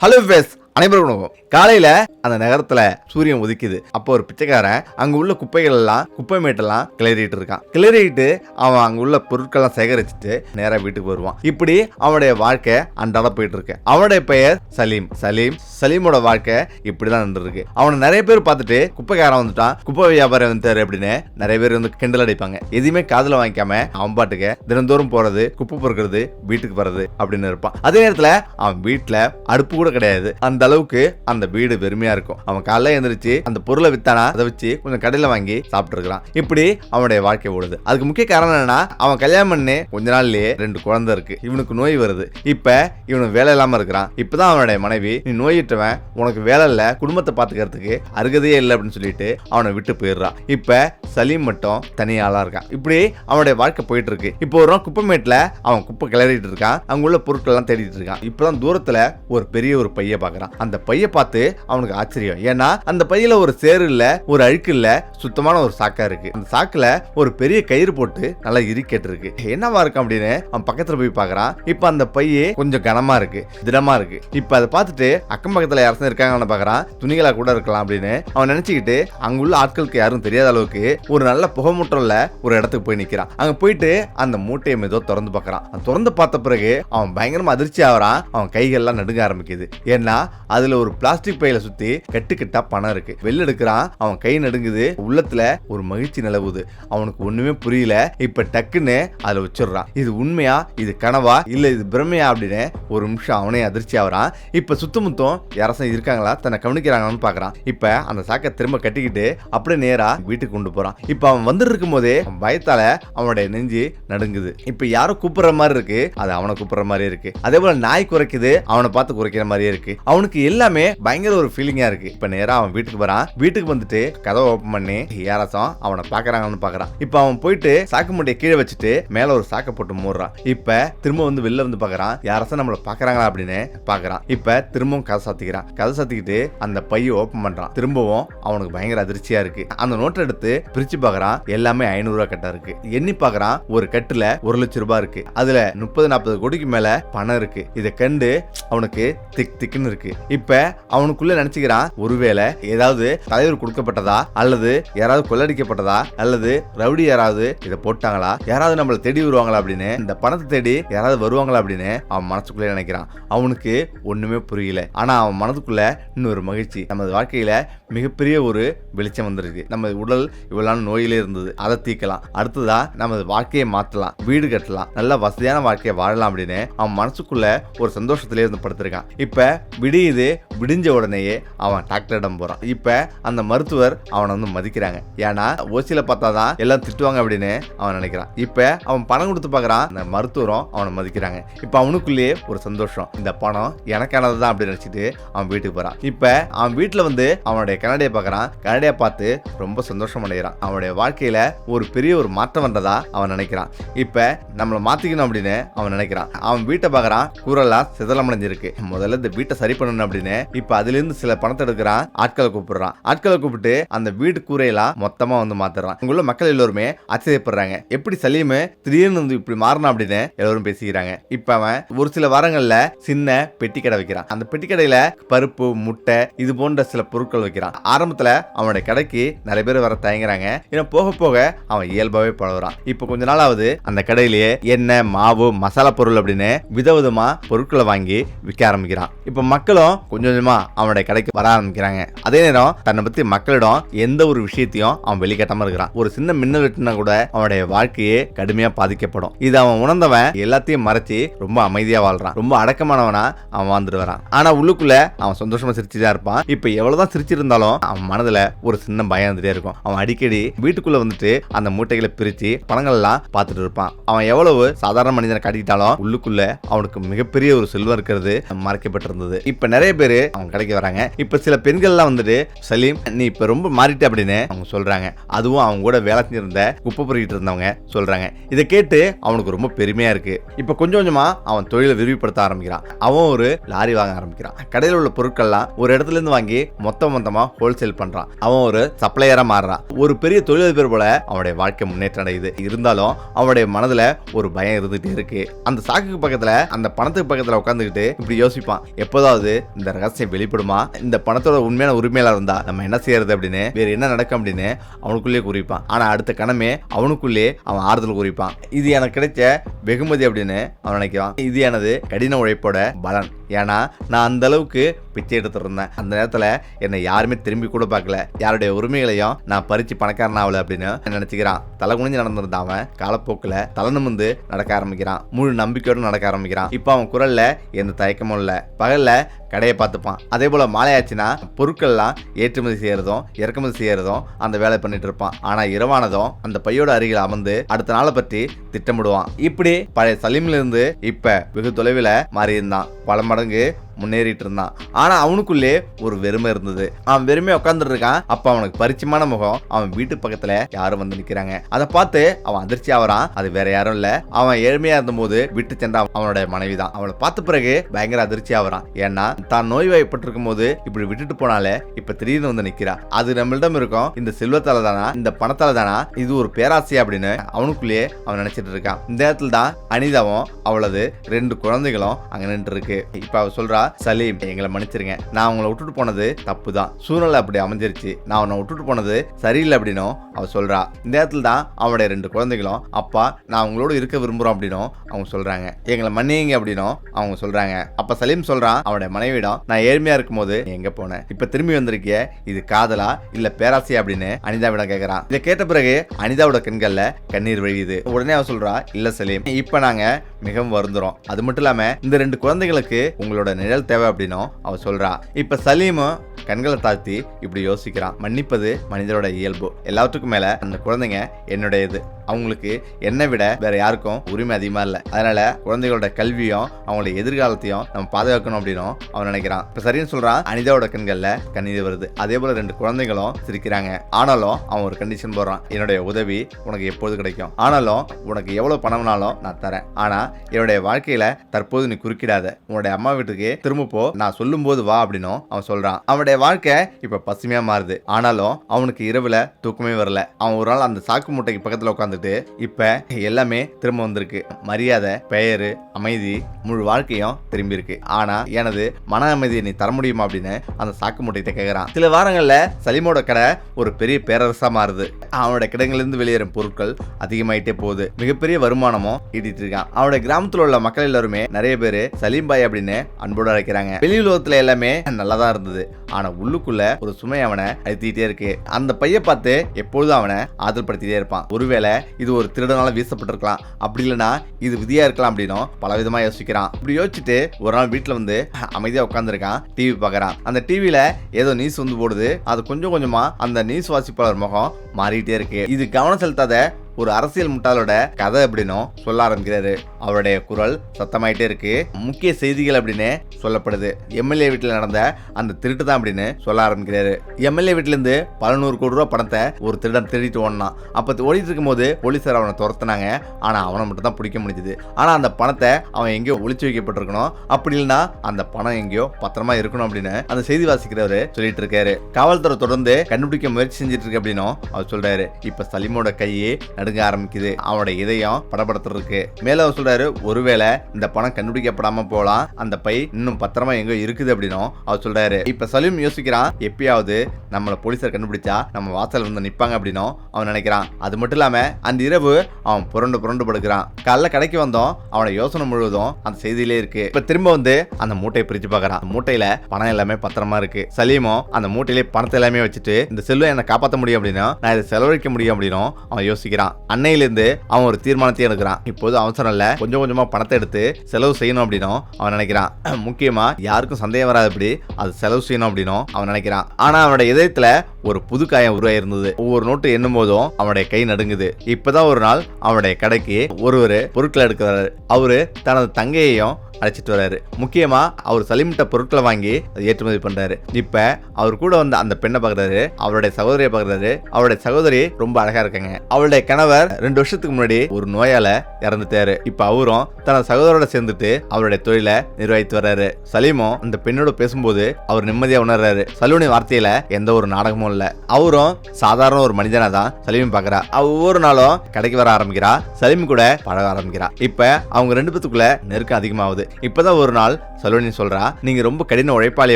Hello viewers, அனைவருக்கும் வணக்கம். காலையில அந்த நகரத்துல சூரியன் உதிக்குது. அப்போ ஒரு பிச்சைக்காரன் அங்க உள்ள குப்பைகள் எல்லாம் குப்பை மேட்டெல்லாம் கிளறிட்டு இருக்கான். கிளறிட்டு அவன் அங்க உள்ள பொருட்கள்லாம் சேகரிச்சுட்டு நேரா வீட்டுக்கு வருவான். இப்படி அவனுடைய வாழ்க்கை அன்றாட போயிட்டு இருக்கு. அவனுடைய பெயர் சலீம். சலீம் சலீமோட வாழ்க்கை இப்படிதான் இருந்திருக்கு அவனை நிறைய பேர் பார்த்துட்டு குப்பைக்காரன் வந்துட்டான். குப்பை வியாபாரம் வந்துட்டாரு அப்படின்னு நிறைய பேர் வந்து கிண்டல் அடிப்பாங்க. எதையுமே காதில் வாங்கிக்காம அவன் பாட்டுக்கு தினந்தோறும் போறது குப்பை பொறுக்கிறது வீட்டுக்கு வர்றது அப்படின்னு இருப்பான். அதே நேரத்துல அவன் வீட்டுல அடுப்பு கூட கிடையாது. அந்த அளவுக்கு அந்த வீடு வெறுமையா இருக்கும். அவன் காலைல எழுந்திரிச்சு அந்த பொருளை வித்தானா அதை வச்சு கொஞ்சம் கடையில வாங்கி சாப்பிட்டுருக்கான் இப்படி அவனுடைய வாழ்க்கை ஓடுது. அதுக்கு முக்கிய காரணம் என்னன்னா அவன் கல்யாணம் பண்ணி கொஞ்ச நாள்லயே ரெண்டு குழந்தை இருக்கு. இவனுக்கு நோய் வருது. இப்ப இவனுக்கு வேலை இல்லாம இருக்கிறான். இப்பதான் அவனுடைய மனைவி நீ நோயிட்டவன் உனக்கு வேலை இல்ல குடும்பத்தை பாத்துக்கிறதுக்கு அருகதையே இல்லை அப்படின்னு சொல்லிட்டு அவனை விட்டு போயிடுறான். இப்ப சலீம் மட்டும் தனியாளா இருக்கான். இப்படி அவனுடைய வாழ்க்கை போயிட்டு இருக்கு இப்போ ஒரு நாள் குப்பைமேட்ல அவன் குப்பை கிளறிட்டு இருக்கான். அங்குள்ள பொருட்கள் எல்லாம் தேடிட்டு இருக்கான். இப்பதான் தூரத்துல ஒரு பெரிய ஒரு பைய பாக்குறான். அந்த பைய பார்த்து அவனுக்கு ஆச்சரியம். ஏன்னா அந்த பையில ஒரு சேரு இல்ல ஒரு அழுக்கு இல்ல சுத்தமான ஒரு சாக்கா இருக்கு. அந்த சாக்குல ஒரு பெரிய கயிறு போட்டு நல்லா இருக்கேட்டு இருக்கு என்னவா இருக்கும் அப்படின்னு அவன் பக்கத்துல போய் பாக்குறான். இப்ப அந்த பையே கொஞ்சம் கனமா இருக்கு திடமா இருக்கு. இப்ப அதை பார்த்துட்டு அக்கம் பக்கத்துல யாரும் இருக்காங்கன்னு பார்க்கறான் துணிகளா கூட இருக்கலாம் அப்படின்னு அவன் நினைச்சுக்கிட்டு அங்குள்ள ஆட்களுக்கு யாரும் தெரியாத அளவுக்கு ஒரு நல்ல புகைமூட்டம்ல ஒரு இடத்துக்கு போய் நிக்கிறான். அங்க போயிட்டு அந்த மூட்டையை மெதோ திறந்து பார்க்கறான் திறந்து பார்த்த பிறகு அவன் பயங்கரமா அதிர்ச்சி ஆகுறான். அவன் கைகள்லாம் நடுங்க ஆரம்பிக்குது. ஏன்னா அதுல ஒரு பிளாஸ்டிக் பையில சுத்தி கட்டு கட்டா பணம் இருக்கு. வெளில எடுக்கிறான் அவன் கை நடுங்குது. உள்ளத்துல ஒரு மகிழ்ச்சி நிலவுது. அவனுக்கு ஒண்ணுமே புரியல. இப்ப டக்குன்னு அதுல வச்சிடுறான். இது உண்மையா? இது கனவா? இல்ல இது பிரமையா அப்படின்னு ஒரு நிமிஷம் அவனே அதிர்ச்சி ஆகிறான். இப்ப சுத்தமுத்தம் யாராச்சும் இருக்காங்களா? தன்னை கவனிக்கிறாங்களான்னு பாக்குறான். இப்ப அந்த சாக்கை திரும்ப கட்டிக்கிட்டு அப்படியே நேரா வீட்டுக்கு கொண்டு போறான். இப்ப அவன் வந்துட்டு இருக்கும் போதே பயத்தால அவனுடைய நெஞ்சு நடுங்குது. இப்ப யாரோ கூப்பிடுற மாதிரி இருக்கு. அது அவனை கூப்பிடுற மாதிரி இருக்கு. அதே போல நாய் குறைக்குது. அவனை பார்த்து குறைக்கிற மாதிரியே இருக்கு. அவனுக்கு எல்லாமே பயங்கர ஒரு ஃபீலிங்கா இருக்கு. இப்ப நேரா அவன் வீட்டுக்கு வரான். வீட்டுக்கு வந்துட்டு கதவை ஓப்பன் பண்ணி யாராச்சும் அவனை பாக்குறாங்கன்னு பாக்குறான். இப்ப அவன் போயிட்டு சாக்கு மூட்டையை கீழே வச்சுட்டு மேல ஒரு சாக்கை போட்டு மூடுறான். இப்ப திரும்ப வந்து வெளில வந்து பாக்குறான். யாராச்சும் நம்மள பாக்குறாங்களா? அப்படின்னு பாக்குறான். இப்ப திரும்பவும் கதை சாத்திக்கிறான். கதை சாத்திக்கிட்டு அந்த பைய ஓப்பன் பண்றான். திரும்பவும் அவனுக்கு பயங்கர அதிர்ச்சியா இருக்கு. அந்த நோட்டை எடுத்து பிரிச்சு பாக்குறான். எல்லாமே ஐநூறு ரூபாய் கட்டா இருக்கு. எண்ணி பாக்குறான். ஒரு கட்டுல ஒரு லட்சம் ரூபாய் இருக்கு. அதுல முப்பது நாற்பது கோடிக்கு மேல பணம் இருக்கு. இதை கண்டு அவனுக்கு திக் திக்குன்னு இருக்கு. இப்ப அவனுக்குள்ள நினைச்சுக்கிறான் ஒருவேளை ஏதாவது தலைவர் கொடுக்கப்பட்டதா அல்லது யாராவது கொள்ளடிக்கப்பட்டதா அல்லது ரவுடி யாராவது இதை போட்டாங்களா யாராவது நம்மளை தேடி வருவாங்களா அப்படின்னு இந்த பணத்தை தேடி யாராவது வருவாங்களா அப்படின்னு அவன் மனசுக்குள்ளே நினைக்கிறான். அவனுக்கு ஒண்ணுமே புரியல. ஆனா அவன் மனதுக்குள்ள இன்னொரு மகிழ்ச்சி. நமது வாழ்க்கையில மிகப்பெரிய ஒரு வெளிச்சம் வந்திருக்கு. நம்ம உடல் இவ்வளவு நோயிலே இருந்தது. அதை தீக்கலாம் அடுத்ததா நமது வாழ்க்கையை மாற்றலாம். வீடு கட்டலாம். நல்ல வசதியான வாழ்க்கையை வாழலாம் அப்படின்னு அவன் மனசுக்குள்ள ஒரு சந்தோஷத்திலே இருந்து படுத்திருக்கான். இப்ப விடியுது விடிஞ்ச உடனேயே அவன் டாக்டரிடம் போறான். இப்ப அந்த மருத்துவர் அவனை வந்து மதிக்கிறாங்க. ஏன்னா ஓசியில பார்த்தாதான் எல்லாம் திட்டுவாங்க அப்படின்னு அவன் நினைக்கிறான். இப்ப அவன் பணம் கொடுத்து பார்க்குறான். அந்த மருத்துவரும் அவனை மதிக்கிறாங்க. இப்ப அவனுக்குள்ளேயே ஒரு சந்தோஷம். இந்த பணம் எனக்கானது தான் அப்படின்னு நினைச்சிட்டு அவன் வீட்டுக்கு போறான். இப்ப அவன் வீட்டில் வந்து அவனுடைய கனடியை பார்க்கறான். கனடியை பார்த்து ரொம்ப சந்தோஷம் அடைகிறான். அவனுடைய வாழ்க்கையில ஒரு பெரிய ஒரு மாற்றம் வந்ததா அவன் நினைக்கிறான். இப்ப நம்மளை மாத்திக்கணும் அப்படின்னு அவன் நினைக்கிறான். அவன் வீட்டை பார்க்குறான். கூரெல்லாம் சிதலமடைஞ்சிருக்கு. முதல்ல இந்த வீட்டை சரி பண்ணணும் அப்படின்னு. இப்ப அதுல இருந்து சில பணத்தை எடுக்கிறான் ஆட்களை கூப்பிடுறான். ஆட்களை கூப்பிட்டு அந்த வீட்டு கூரையெல்லாம் மொத்தமா வந்து மாத்துறான். இங்குள்ள மக்கள் எல்லோருமே ஆச்சரியப்படுறாங்க எப்படி சலீம் திடீர்னு வந்து இப்படி மாறணும் அப்படின்னு எல்லோரும் பேசிக்கிறாங்க. இப்ப அவன் ஒரு சில வாரங்கள்ல சின்ன பெட்டி கடை வைக்கிறான். அந்த பெட்டி கடையில பருப்பு முட்டை இது போன்ற சில பொருட்கள் வைக்கிறான். ஆரம்பத்துல அவனுடைய கடைக்கு நிறைய பேர் வர தயங்குறாங்க. ஏன்னா போக போக அவன் இயல்பாவே பழகுறான். இப்போ கொஞ்ச நாளாவது அந்த கடையிலேயே எண்ணெய் மாவு மசாலா பொருள் அப்படின்னு விதவிதமா பொருட்களை வாங்கி விற்க ஆரம்பிக்கிறான். இப்போ மக்களும் கொஞ்சம் கொஞ்சமா அவனுடைய கடைக்கு வர ஆரம்பிக்கிறாங்க. அதே நேரம் தன்னை பத்தி மக்களிடம் எந்த ஒரு விஷயத்தையும் அவன் வெளிக்காட்டாம இருக்கிறான். ஒரு சின்ன மின்னல் வெட்டினா கூட அவனுடைய வாழ்க்கையே கடுமையா பாதிக்கப்படும். இது அவன் உணர்ந்தவன் எல்லாத்தையும் மறைச்சு ரொம்ப அமைதியா வாழ்றான். ரொம்ப அடக்கமானவனா அவன் வாழ்ந்துட்டு வரான். ஆனா உள்ளுக்குள்ள அவன் சந்தோஷமா சிரிச்சுதான் இருப்பான். இப்ப எவ்வளவுதான் சிரிச்சிருந்தாலும் அவன் மனதுல ஒரு சின்ன பயம் இருந்துட்டே இருக்கும். அவன் அடிக்கடி வீட்டுக்குள்ள வந்துட்டு அந்த மூட்டைகளை பிரிச்சு பணங்கள் எல்லாம் பார்த்துட்டு இருப்பான். அவன் எவ்வளவு சாதாரண மனிதனை காட்டிக்கிட்டாலும் உள்ளுக்குள்ள அவனுக்கு மிகப்பெரிய ஒரு செல்வம் இருக்கிறது மறைக்கப்பட்டிருந்தது. இப்ப நிறைய நிறைய பேர் அவங்க கடைக்கு வராங்க. இப்ப சில பெண்கள்லாம் வந்துட்டு சலீம் நீ இப்ப ரொம்ப மாறிட்ட அப்படின்னு அவங்க சொல்றாங்க. அதுவும் அவங்க கூட வேலை செஞ்சிருந்த குப்பை பொறிக்கிட்டு இருந்தவங்க சொல்றாங்க. இதை கேட்டு அவனுக்கு ரொம்ப பெருமையா இருக்கு. இப்ப கொஞ்சம் கொஞ்சமா அவன் தொழிலை விரிவுபடுத்த ஆரம்பிக்கிறான். அவன் ஒரு லாரி வாங்க ஆரம்பிக்கிறான். கடையில் உள்ள பொருட்கள்லாம் ஒரு இடத்துல இருந்து வாங்கி மொத்த மொத்தமா ஹோல்சேல் பண்றான். அவன் ஒரு சப்ளையரா மாறுறான். ஒரு பெரிய தொழிலதிபர் போல அவனுடைய வாழ்க்கை முன்னேற்றம் அடையுது. இருந்தாலும் அவனுடைய மனதுல ஒரு பயம் இருந்துட்டே இருக்கு. அந்த சாக்குக்கு பக்கத்துல அந்த பணத்துக்கு பக்கத்துல உட்காந்துக்கிட்டு இப்படி யோசிப்பான். எப்போதாவது இந்த ரகசியம் வெளிப்படுமா? இந்த பணத்தோட உண்மையான உரிமையாளர் இருந்தா நம்ம என்ன செய்யறது அப்படின்னு வேற என்ன நடக்கும் அப்படின்னு அவனுக்குள்ளேயே குறிப்பான். ஆனா அடுத்த கணமே அவனுக்குள்ளே அவன் ஆறுதல் குறிப்பான். இது எனக்கு கிடைச்ச வெகுமதி அப்படின்னு அவன் நினைக்கிறான். இது எனது கடின உழைப்போட பலன். ஏன்னா நான் அந்த அளவுக்கு பிச்சை எடுத்துட்டு இருந்தேன் அந்த நேரத்தில் என்னை யாருமே திரும்பி கூட பார்க்கல. யாருடைய உரிமைகளையும் நான் பறித்து பணக்காரன் ஆகல அப்படின்னு நினச்சிக்கிறான். தலை குனிஞ்சு நடந்திருந்த அவன். காலப்போக்கில் தலை நிமிந்து நடக்க ஆரம்பிக்கிறான். முழு நம்பிக்கையோடு நடக்க ஆரம்பிக்கிறான். இப்போ அவன் குரலில் எந்த தயக்கமும் இல்லை. பகலில் கடையை பார்த்துப்பான். அதே போல் மாலையாச்சுன்னா பொருட்கள்லாம் ஏற்றுமதி செய்கிறதும் இறக்குமதி செய்கிறதும் அந்த வேலை பண்ணிட்டு இருப்பான். ஆனால் இரவானதும் அந்த பையோட அருகில் அமர்ந்து அடுத்த நாளை பற்றி திட்டமிடுவான். இப்படி பழைய சலீம்லேருந்து இப்போ வெகு தொலைவில் மாறியிருந்தான். பல மடங்கு 많은 게 முன்னேறிட்டு இருந்தான் ஆனா அவனுக்குள்ளே ஒரு வெறுமை இருந்தது. அவன் வெறுமையா உட்காந்துட்டு இருக்கான் அப்ப அவனுக்கு பரிச்சயமான முகம் அவன் வீட்டு பக்கத்துல யாரும் வந்து நிக்கிறாங்க. அதை பார்த்து அவன் அதிர்ச்சி ஆவறான். அது வேற யாரும் இல்ல. அவன் ஏழ்மையா இருந்தபோது விட்டு சென்ற அவனோட மனைவி தான் அவளை பார்த்த பிறகு பயங்கர அதிர்ச்சி ஆவறான். ஏன்னா தான் நோய்வாய்ப்பட்டிருக்கும் போது இப்படி விட்டுட்டு போனாலே இப்ப திடீர்னு வந்து நிக்கிறா. அது நம்மளிடம் இருக்கும். இந்த செல்வத்தால தானா இந்த பணத்தால தானா இது ஒரு பேராசை அப்படின்னு அவனுக்குள்ளேயே அவன் நினைச்சிட்டு இருக்கான். இந்த நேரத்துல தான் அனிதாவும் அவளது ரெண்டு குழந்தைகளும் அங்க நின்று இருக்கு. இப்ப அவ சொல்றா சலீம் எங்களை மன்னிச்சிருங்க. நான் அவங்கள விட்டுட்டு போனது தப்பு தான் சூழ்நிலை அப்படி அமைஞ்சிருச்சு. நான் அவனை விட்டுட்டு போனது சரியில்லை அப்படின்னும் அவ சொல்றா. இந்த நேரத்தில் தான் அவனுடைய ரெண்டு குழந்தைகளும் அப்பா நான் உங்களோட இருக்க விரும்புறோம் அப்படின்னும் அவங்க சொல்றாங்க. எங்களை மன்னியுங்க அப்படின்னும் அவங்க சொல்றாங்க. அப்ப சலீம் சொல்றான் அவனுடைய மனைவியிடம் நான் ஏழ்மையா இருக்கும்போது போது எங்க போனேன் இப்ப திரும்பி வந்திருக்கிய இது காதலா இல்ல பேராசையா? அப்படின்னு அனிதாவிடம் கேட்கறான் இதை கேட்ட பிறகு அனிதாவோட கண்கள்ல கண்ணீர் வழியுது. உடனே அவ சொல்றா இல்ல சலீம் இப்ப நாங்க மிகவும் வருந்துறோம். அது மட்டும் இல்லாம இந்த ரெண்டு குழந்தைகளுக்கு உங்களோட நிழல் தேவை அப்படின்னும் அவ சொல்றா. இப்ப சலீமும் கண்களை தாழ்த்தி இப்படி யோசிக்கிறான். மன்னிப்பது மனிதரோட இயல்பு. எல்லாத்துக்கும் மேல அந்த குழந்தைங்க என்னுடையது. அவங்களுக்கு என்னை விட வேற யாருக்கும் உரிமை அதிகமாக இல்லை. அதனால குழந்தைகளோட கல்வியும் அவங்களோட எதிர்காலத்தையும் நம்ம பாதுகாக்கணும் அப்படின்னும் அவன் நினைக்கிறான். இப்போ சரின்னு சொல்றான் அனிதாவோட கண்களில் கண்ணீர் வருது. அதே போல ரெண்டு குழந்தைகளும் சிரிக்கிறாங்க. ஆனாலும் அவன் ஒரு கண்டிஷன் போடுறான். என்னுடைய உதவி உனக்கு எப்போது கிடைக்கும்? ஆனாலும் உனக்கு எவ்வளோ பணம்னாலும் நான் தரேன். ஆனால் என்னுடைய வாழ்க்கையில தற்போது நீ குறுக்கிடாத. உன்னுடைய அம்மா வீட்டுக்கு திரும்ப போ. நான் சொல்லும் போது வா அப்படின்னும் அவன் சொல்றான். அவனுடைய வாழ்க்கை இப்போ பசுமையா மாறுது. ஆனாலும் அவனுக்கு இரவுல தூக்கமே வரல. அவன் ஒரு நாள் அந்த சாக்கு மூட்டைக்கு உட்காந்து வந்துட்டு இப்ப எல்லாமே திரும்ப வந்திருக்கு. மரியாதை பெயரு அமைதி முழு வாழ்க்கையும் திரும்பி இருக்கு ஆனா எனது மன அமைதியை நீ தர முடியுமா அப்படின்னு அந்த சாக்கு மூட்டைகிட்ட கேக்குறான். சில வாரங்கள்ல சலீமோட கடை ஒரு பெரிய பேரரசா மாறுது. அவனோட கிடங்கிலிருந்து வெளியேறும் பொருட்கள் அதிகமாயிட்டே போகுது. மிகப்பெரிய வருமானமும் ஈட்டிட்டு இருக்கான். அவனோட கிராமத்துல உள்ள மக்கள் எல்லாருமே நிறைய பேர் சலீம் பாய் அப்படின்னு அன்போடு அழைக்கிறாங்க. வெளி உலகத்துல எல்லாமே நல்லா தான் இருந்தது. ஆனா உள்ளுக்குள்ள ஒரு சுமை அவனை அழுத்திட்டே இருக்கு. அந்த பைய பார்த்து எப்பொழுதும் அவனை ஆதரப்படுத்திட்டே இருப்பான். ஒருவேளை இது ஒரு திருடனால வீசப்பட்டிருக்கலாம். அப்படி இல்லைன்னா இது விதியா இருக்கலாம் அப்படின்னும் பல விதமா யோசிக்கிறான். இப்படி யோசிச்சுட்டு ஒரு நாள் வீட்டுல வந்து அமைதியா உட்காந்துருக்கான் டிவி பார்க்குறான். அந்த டிவில ஏதோ நியூஸ் வந்து போடுது. அது கொஞ்சம் கொஞ்சமா அந்த நியூஸ் வாசிப்பாளர் முகம் மாறிட்டே இருக்கு. இது கவனம் செலுத்தாத ஒரு அரசியல் முட்டாளோட கதை அப்படின்னும் சொல்ல ஆரம்பிக்கிறாரு. அவருடைய குரல் சத்தமாயிட்டே இருக்கு. முக்கிய செய்திகள் அப்படின்னு சொல்லப்படுது. எம்எல்ஏ வீட்டில் நடந்த அந்த திருட்டு தான் அப்படின்னு சொல்ல ஆரம்பிக்கிறாரு. எம்எல்ஏ வீட்டிலேருந்து பல நூறு கோடி ரூபா பணத்தை ஒரு திருடன் திருடிட்டு ஓடினான். அப்ப ஓடிட்டு இருக்கும்போது போலீசார் அவனை துரத்துனாங்க. ஆனா அவனை மட்டும் தான் பிடிக்க முடிஞ்சது. ஆனா அந்த பணத்தை அவன் எங்கேயோ ஒழிச்சு வைக்கப்பட்டிருக்கணும். அப்படி இல்லைன்னா அந்த பணம் எங்கேயோ பத்திரமா இருக்கணும் அப்படின்னு அந்த செய்தி வாசிக்கிறவர் சொல்லிட்டு இருக்காரு. காவல்துறை தொடர்ந்து கண்டுபிடிக்க முயற்சி செஞ்சுட்டு இருக்கு அப்படின்னும் அவர் சொல்றாரு. இப்ப சலீமோட கையே நடுங்க ஆரம்பிக்குது. அவனோட இதயம் படப்படுத்துறதுக்கு மேல அவர் சொல்றாரு ஒருவேளை இந்த பணம் கண்டுபிடிக்கப்படாம போலாம். அந்த பை இன்னும் பத்திரமா எங்க இருக்குது அப்படின்னும். அவர் சொல்றாரு இப்ப சலீம் யோசிக்கிறான் எப்பயாவது நம்மள போலீசார் கண்டுபிடிச்சா நம்ம வாசல் வந்து நிப்பாங்க அப்படின்னும். அவன் நினைக்கிறான். அது மட்டும் இல்லாம அந்த இரவு அவன் புரண்டு புரண்டு படுக்கிறான். காலைல கடைக்கு வந்தோம் அவனோட யோசனை முழுவதும் அந்த செய்தியிலே இருக்கு. இப்ப திரும்ப வந்து அந்த மூட்டையை பிரிச்சு பாக்குறான் மூட்டையில பணம் எல்லாமே பத்திரமா இருக்கு. சலீமும் அந்த மூட்டையிலே பணத்தை எல்லாமே வச்சுட்டு இந்த செல்வம் என்னை காப்பாற்ற முடியும் அப்படின்னா நான் இதை செலவழிக்க முடியும் அப்படின்னும். அவன் யோசிக்கிறான். அன்னையிலிருந்து அவன் ஒரு தீர்மானத்தை எடுக்கிறான். இப்போது அவசரம் இல்ல. கொஞ்சம் கொஞ்சமா பணத்தை எடுத்து செலவு செய்யணும் அப்படின்னும் அவன் நினைக்கிறான். முக்கியமா யாருக்கும் சந்தேகம் வராதபடி அது செலவு செய்யணும் அப்படின்னும் அவன் நினைக்கிறான். ஆனா அவனோட இதயத்துல ஒரு புது காயம் உருவாயிருந்தது. ஒவ்வொரு நோட்டு எண்ணும் போதும் அவனுடைய கை நடுங்குது. இப்பதான் ஒரு நாள் அவனுடைய கடைக்கு ஒருவர் பொருட்களை எடுக்கிறாரு. அவரு தனது தங்கையையும் அழைச்சிட்டு வராரு. முக்கியமா அவர் சலீம்கிட்ட பொருட்களை வாங்கி அதை ஏற்றுமதி பண்றாரு. இப்ப அவர் கூட வந்த அந்த பெண்ணை பாக்குறாரு அவருடைய சகோதரியை பாக்குறாரு. அவருடைய சகோதரி ரொம்ப அழகா இருக்காங்க. அவருடைய கணவர் ரெண்டு வருஷத்துக்கு முன்னாடி ஒரு நோயால இறந்துட்டாரு. இப்ப அவரும் தனது சகோதரோட சேர்ந்துட்டு அவருடைய தொழிலை நிர்வகித்து வர்றாரு. சலீமும் அந்த பெண்ணோட பேசும்போது அவர் நிம்மதியா உணர்றாரு. சலூனி வார்த்தையில எந்த ஒரு நாடகமும் இல்ல. அவரும் சாதாரண ஒரு மனிதனா தான் சலீம் பாக்குறா. அவ ஒவ்வொரு நாளும் கடைக்கு வர ஆரம்பிக்கிறா. சலீம் கூட பழக ஆரம்பிக்கிறா. இப்ப அவங்க ரெண்டு பேத்துக்குள்ள நெருக்கம் அதிகமாகுது. இப்போதான் ஒரு நாள் சலோனி சொல்றா நீங்க ரொம்ப கடின உழைப்பாளி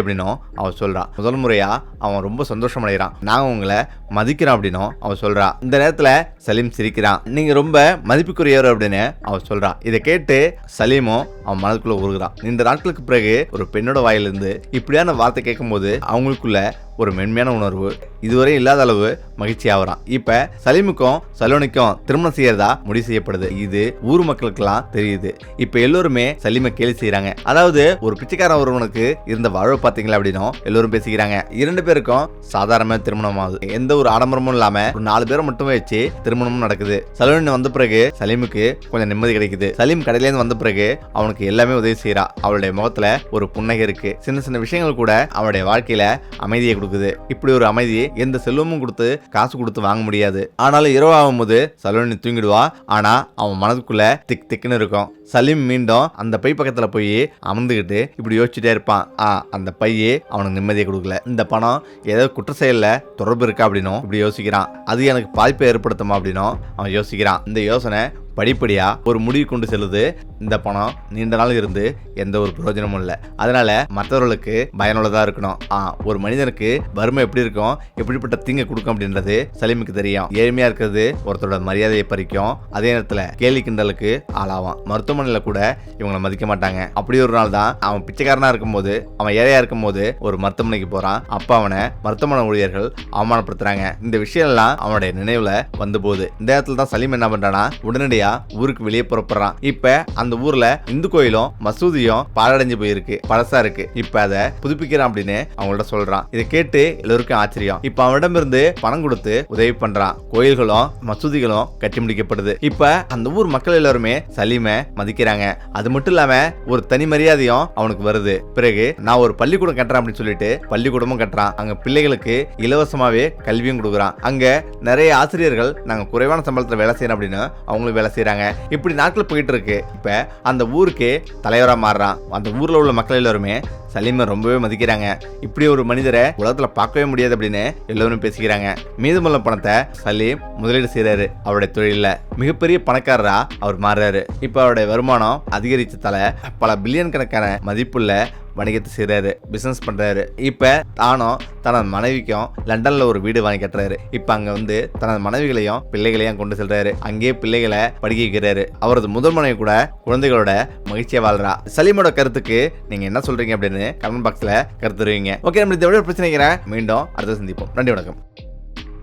அப்படின்னும் அவன் சொல்றா. முதல் முறையா அவன் ரொம்ப சந்தோஷம் அடைகிறான் நான் உங்களை மதிக்கிறான் அப்படின்னும் அவன் சொல்கிறா இந்த நேரத்துல சலீம் சிரிக்கிறான். நீங்க ரொம்ப மதிப்புக்குரியவர் அப்படின்னு அவன் சொல்றான் இதை கேட்டு சலீமும் அவன் மனதுக்குள்ள உருகிறான். இந்த நாட்களுக்கு பிறகு ஒரு பெண்ணோட வாயிலிருந்து இப்படியான வார்த்தை கேட்கும்போது அவங்களுக்குள்ள ஒரு மென்மையான உணர்வு இதுவரை இல்லாத அளவு மகிழ்ச்சி ஆகுறான். இப்ப சலீமுக்கும் சலோனிக்கும் திருமணம் செய்யறதா முடிவு செய்யப்படுது. இது ஊர் மக்களுக்கெல்லாம் தெரியுது. இப்ப எல்லோருமே சலீமை கேலி செய்யறாங்க அதாவது ஒரு பிச்சைக்காரன் ஒருவனுக்கு இருந்த வாழ்வை பாத்தீங்களா அப்படின்னும் எல்லோரும் பேசிக்கிறாங்க. இரண்டு பேருக்கும் சாதாரணமா திருமணம் ஆகுது. எந்த ஒரு ஆடம்பரமும் இல்லாம ஒரு நாலு பேரை மட்டுமே வச்சு திருமணமும் நடக்குது. சலூன் வந்த பிறகு சலீமுக்கு கொஞ்சம் நிம்மதி கிடைக்குது. சலீம் கடையில இருந்து வந்த பிறகு அவனுக்கு எல்லாமே உதவி செய்யறா அவளுடைய முகத்துல ஒரு புன்னகை இருக்கு. சின்ன சின்ன விஷயங்கள் கூட அவனுடைய வாழ்க்கையில அமைதியை கொடுக்குது. இப்படி ஒரு அமைதி எந்த செல்வமும் கொடுத்து காசு கொடுத்து வாங்க முடியாது. ஆனாலும் இரவாகும் போது சலோனி தூங்கிடுவா. ஆனா அவன் மனதுக்குள்ள திக் திக்குன்னு இருக்கும். சலீம் மீண்டும் அந்த பை பக்கத்துல போய் அமர்ந்துக்கிட்டு இப்படி யோசிச்சுட்டே இருப்பான். ஆ அந்த பையே அவனுக்கு நிம்மதியை கொடுக்கல. இந்த பணம் ஏதோ குற்ற செயலில் தொடர்பு இருக்கா அப்படின்னும் இப்படி யோசிக்கிறான். அது எனக்கு பாதிப்பை ஏற்படுத்துமா அப்படின்னும் அவன் யோசிக்கிறான். இந்த யோசனை படிப்படியாக ஒரு முடிவு கொண்டு செல்லுது. இந்த பணம் நீண்ட நாள் இருந்து எந்த ஒரு பிரயோஜனமும் இல்லை. அதனால மற்றவர்களுக்கு பயனுள்ளதாக இருக்கணும். ஆ ஒரு மனிதனுக்கு வறுமை எப்படி இருக்கும்? எப்படிப்பட்ட தீங்கை கொடுக்கும் அப்படின்றது சலீமுக்கு தெரியும். ஏழ்மையாக இருக்கிறது ஒருத்தரோட மரியாதையை பறிக்கும். அதே நேரத்தில் கேலி கிண்டலுக்கு ஆளாவான். மருத்துவமனையில் கூட இவங்களை மதிக்க மாட்டாங்க. அப்படி ஒரு நாள் தான் அவன் பிச்சைக்காரனாக இருக்கும்போது அவன் ஏழையாக இருக்கும்போது ஒரு மருத்துவமனைக்கு போகிறான் அப்போ அவனை மருத்துவமனை ஊழியர்கள் அவமானப்படுத்துகிறாங்க இந்த விஷயம் எல்லாம் அவனுடைய நினைவில் வந்து போகுது. இந்த இடத்துல தான் சலீம் என்ன பண்ணுறான்னா உடனடியாக வழியா ஊருக்கு வெளியே புறப்படுறான். இப்ப அந்த ஊர்ல இந்து கோயிலும் மசூதியும் பாழடைஞ்சு போயிருக்கு. பழசா இருக்கு. இப்ப அதை புதுப்பிக்கிறான் அப்படின்னு அவங்கள்ட்ட சொல்றான். இதை கேட்டு எல்லோருக்கும் ஆச்சரியம். இப்ப அவனிடம் இருந்து பணம் கொடுத்து உதவி பண்றான். கோயில்களும் மசூதிகளும் கட்டி முடிக்கப்படுது. இப்ப அந்த ஊர் மக்கள் எல்லாருமே சலீமை மதிக்கிறாங்க. அது மட்டும் இல்லாம ஒரு தனி மரியாதையும் அவனுக்கு வருது. பிறகு நான் ஒரு பள்ளிக்கூடம் கட்டுறேன் அப்படின்னு சொல்லிட்டு பள்ளிக்கூடமும் கட்டுறான். அங்க பிள்ளைகளுக்கு இலவசமாவே கல்வியும் கொடுக்குறான். அங்க நிறைய ஆசிரியர்கள் நாங்க குறைவான சம்பளத்துல வேலை செய்யறோம் அப்படின்னு அவங்களும் வேலை செய்கிறாங்க இப்படி நாட்கள் போயிட்டு இருக்கு இப்போ அந்த ஊருக்கு தலைவராக மாறுறான். அந்த ஊரில் உள்ள மக்கள் எல்லாருமே சலீமை ரொம்பவே மதிக்கிறாங்க. இப்படி ஒரு மனிதரை உலகத்தில் பார்க்கவே முடியாது அப்படின்னு எல்லோரும் பேசிக்கிறாங்க. மீதமுள்ள பணத்தை சலீம் முதலீடு செய்கிறாரு அவருடைய தொழிலில் மிகப்பெரிய பணக்காரராக அவர் மாறுறாரு. இப்போ அவருடைய வருமானம் அதிகரிச்சதால பல பில்லியன் கணக்கான மதிப்புள்ள வணிகத்தை செய்கிறாரு பிஸ்னஸ் பண்ணுறாரு இப்போ தானும் தனது மனைவிக்கும் லண்டனில் ஒரு வீடு வாங்கி கட்டுறாரு. இப்போ அங்கே வந்து தனது மனைவிகளையும் பிள்ளைகளையும் கொண்டு செல்கிறாரு அங்கேயே பிள்ளைகளை படிக்க வைக்கிறாரு. அவரது முதல் மனைவி கூட குழந்தைகளோட மகிழ்ச்சியாக வாழ்றா. சலீமோட கருத்துக்கு நீங்கள் என்ன சொல்கிறீங்க அப்படின்னு கமெண்ட் பாக்ஸில் கருத்து ஓகே நம்ம இந்த விட பிரச்சனைக்கிறேன் மீண்டும் அடுத்த சந்திப்போம். நன்றி வணக்கம்.